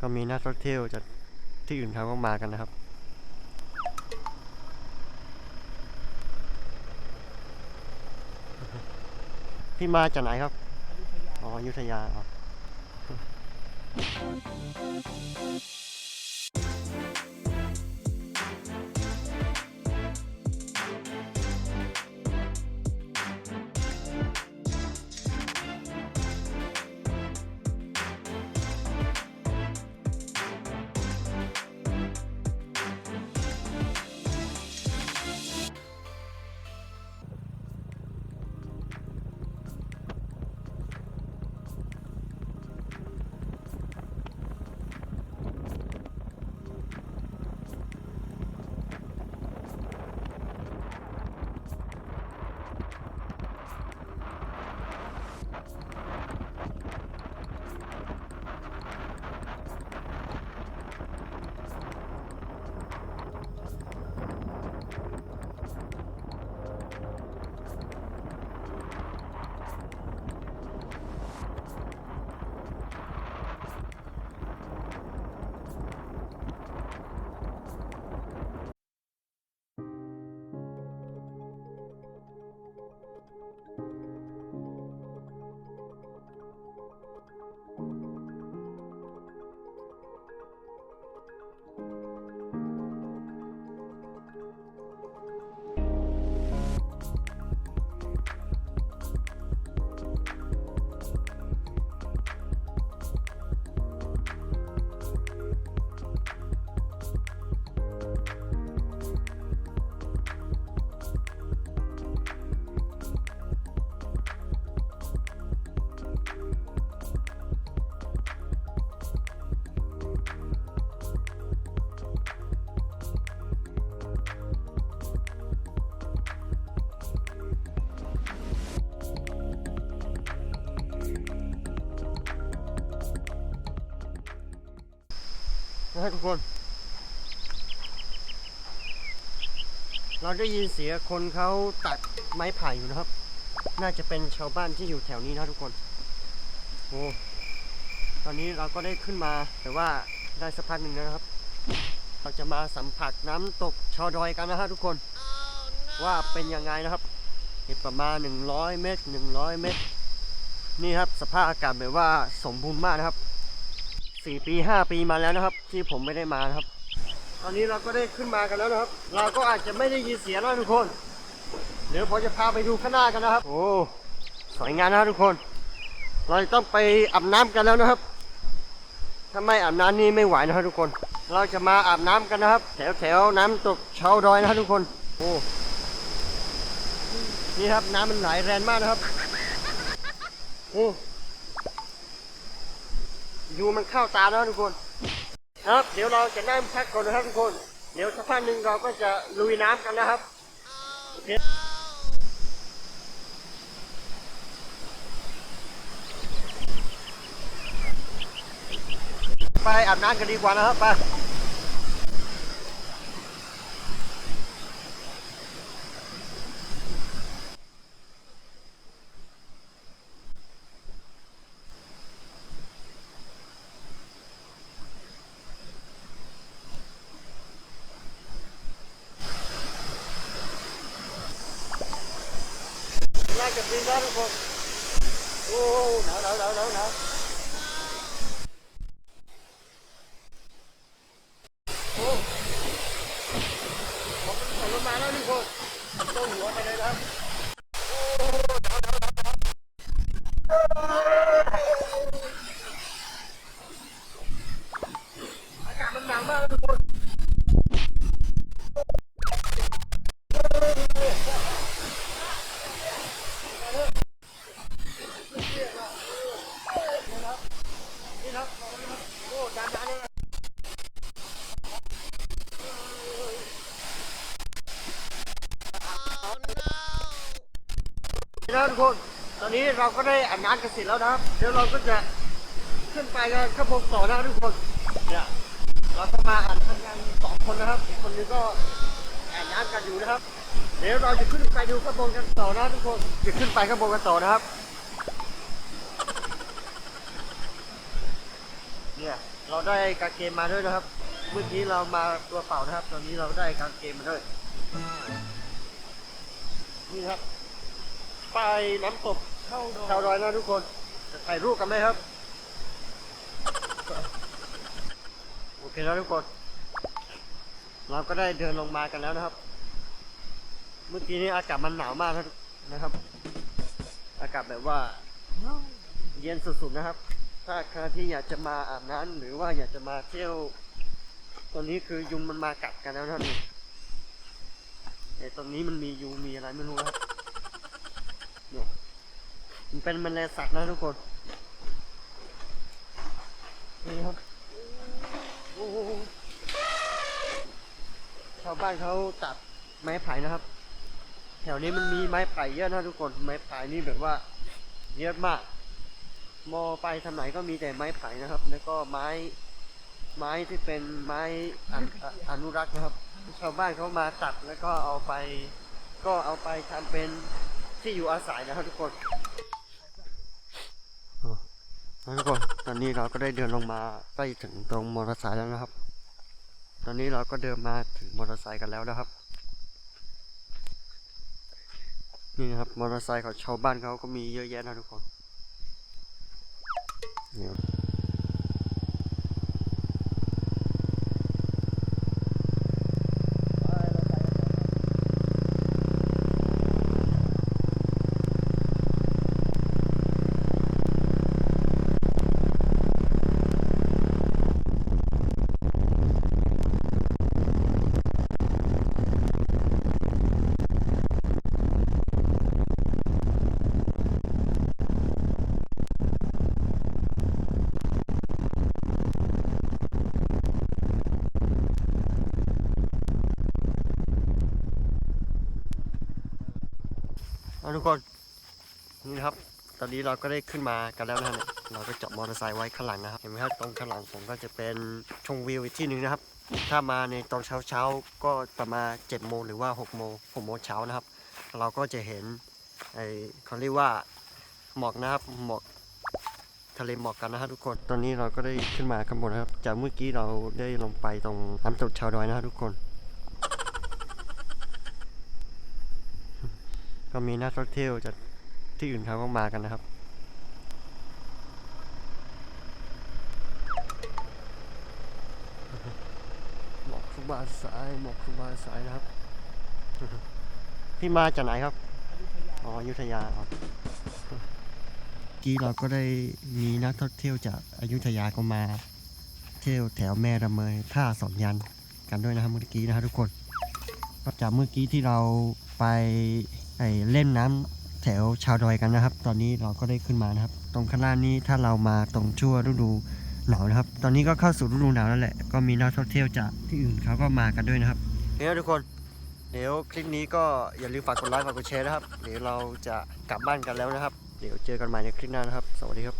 ก็มีนักท่องเที่ยวจากที่อื่นเขาก็มากันนะครับ พี่มาจากไหนครับ อ๋ออยุธยาอ๋อ นะครับทุกคน เราได้ยินเสียงคนเขาตัดไม้ไผ่อยู่นะครับ น่าจะเป็นชาวบ้านที่อยู่แถวนี้นะทุกคนโอ้ตอนนี้เราก็ได้ขึ้นมาแต่ว่าได้สักพักหนึ่งนะครับ เราจะมาสัมผัสน้ำตกชอดอยกันนะฮะทุกคน ว่าเป็นยังไงนะครับประมาณ 100 เมตร 100 เมตร นี่ครับสภาพอากาศแบบว่าสมบูรณ์มากนะครับ สี่ปีห้าปีมาแล้วนะครับ ที่ผมไม่ได้มานะครับ ตอนนี้เราก็ได้ขึ้นมากันแล้วนะครับ เราก็อาจจะไม่ได้ยินเสียงนะทุกคน เดี๋ยวผมจะพาไปดูข้างหน้ากันนะครับ โอ้สวยงามนะครับทุกคน เราจะต้องไปอาบน้ำกันแล้วนะครับถ้าไม่อาบน้ำนี่ไม่ไหวนะครับทุกคน เราจะมาอาบน้ำกันนะครับ แถวแถวน้ำตกเชาดอยนะครับทุกคน โอ้นี่ครับน้ำมันไหลแรงมากนะครับ โอ้ ยูมันเข้าตาแล้วทุกคน ครับ เดี๋ยวเราจะนั่งพักก่อนนะครับทุกคน เดี๋ยวสักพักหนึ่งเราก็จะลุยน้ำกันนะครับโอเคไปอาบน้ำกันดีกว่านะครับไป ไล่กับดินแล้วทุกคนโอ้หนาวหนาวหนาวหนาวหนาวโอ้ผมมันถอย นจานเลยนี่นะทุกคน ตอนนี้เราก็ได้อาบน้ำกันเสร็จแล้วนะครับเดี๋ยวเราก็จะขึ้นไปกันข้างบนต่อนะทุกคน เนี่ย เราก็มาอ่าน้ำกันสองคนนะครับ คนนึงก็อาบน้ำกันอยู่นะครับ เดี๋ยวเราจะขึ้นไปดูข้างบนกันต่อนะทุกคน จะขึ้นไปข้างบนกันต่อนะครับ เนี่ย เราได้กางเกงมาด้วยนะครับ เมื่อกี้เรามาตัวเปล่านะครับ ตอนนี้เราได้กางเกงมาด้วย นี่ครับ ไปน้ำตกเข้าดชาวดอยนะทุกคนจะถ่ายรูปกันไหมครับ โอเคแล้วทุกคน เราก็ได้เดินลงมากันแล้วนะครับ เมื่อกี้นี้อากาศมันหนาวมากนะครับ อากาศแบบว่า เย็นสุดๆนะครับ ถ้าใครที่อยากจะมาอาบน้ำหรือว่าอยากจะมาเที่ยว ตอนนี้คือยุงมันมากัดกันแล้วนะนี่ไอตรงนี้มันมียุงมีอะไรไม่รู้นะครับเนี่ยมันเป็นแมลงสัตว์นะทุกคนนี่ครับชาวบ้านเขาตัดไม้ไผ่นะครับ แถวนี้มันมีไม้ไผ่เยอะนะทุกคน ไม้ไผ่นี่แบบว่าเยอะมาก มอไปทางไหนก็มีแต่ไม้ไผ่นะครับ แล้วก็ไม้ไม้ที่เป็นไม้อนุรักษ์นะครับ ชาวบ้านเขามาตัดแล้วก็เอาไป ก็เอาไปทำเป็นที่อยู่อาศัยนะครับทุกคนทุกคนตอนนี้เราก็ได้เดินลงมาใกล้ถึงตรงมอเตอร์ไซค์แล้วนะครับ ตอนนี้เราก็เดินมาถึงมอเตอร์ไซค์กันแล้วนะครับ นี่นะครับมอเตอร์ไซค์ของชาวบ้านเขาก็มีเยอะแยะนะทุกคน เทุกคนนี่ครับ ตอนนี้เราก็ได้ขึ้นมากันแล้วนะฮะเนี่ยเราก็จอดมอเตอร์ไซค์ไว้ข้างหลังนะครับ เห็นไหมครับตรงข้างหลังผมก็จะเป็นชมวิวอีกที่หนึ่งนะครับ ถ้ามาในตอนเช้าเช้าๆก็ประมาณ7จ็ดโมงหรือว่า6กโมงหกโมงเช้านะครับ เราก็จะเห็นไอเขาเรียกว่าหมอกนะครับหมอกทะเลหมอกกันนะครับทุกคน ตอนนี้เราก็ได้ขึ้นมาข้างบนนะครับ จากเมื่อกี้เราได้ลงไปตรงน้ำตกชาวดอยนะครับทุกคน ก็มีนักท่องเที่ยวจากที่อื่นเขาก็มากันนะครับ หมอกคุบาสายหมอกคุบาสายนะครับ พี่มาจากไหนครับ อ๋ออยุธยาอ๋อกี้เราก็ได้มีนักท่องเที่ยวจากอยุธยาก็มา เที่ยวแถวแม่ระเมยท่าสองยันกันด้วยนะครับเมื่อกี้นะครับทุกคนก็จากเมื่อกี้ที่เราไป ไอเล่นน้ำแถวชาวดอยกันนะครับ ตอนนี้เราก็ได้ขึ้นมานะครับ ตรงข้างล่างนี้ถ้าเรามาตรงชั่วฤดูหนาวนะครับ ตอนนี้ก็เข้าสู่ฤดูหนาวแล้วแหละ ก็มีนักท่องเที่ยวจากที่อื่นเขาก็มากันด้วยนะครับเดี๋ยวทุกคน เดี๋ยวคลิปนี้ก็อย่าลืมฝากกดไลค์ฝากกดแชร์นะครับ เดี๋ยวเราจะกลับบ้านกันแล้วนะครับ เดี๋ยวเจอกันใหม่ในคลิปหน้านะครับ สวัสดีครับ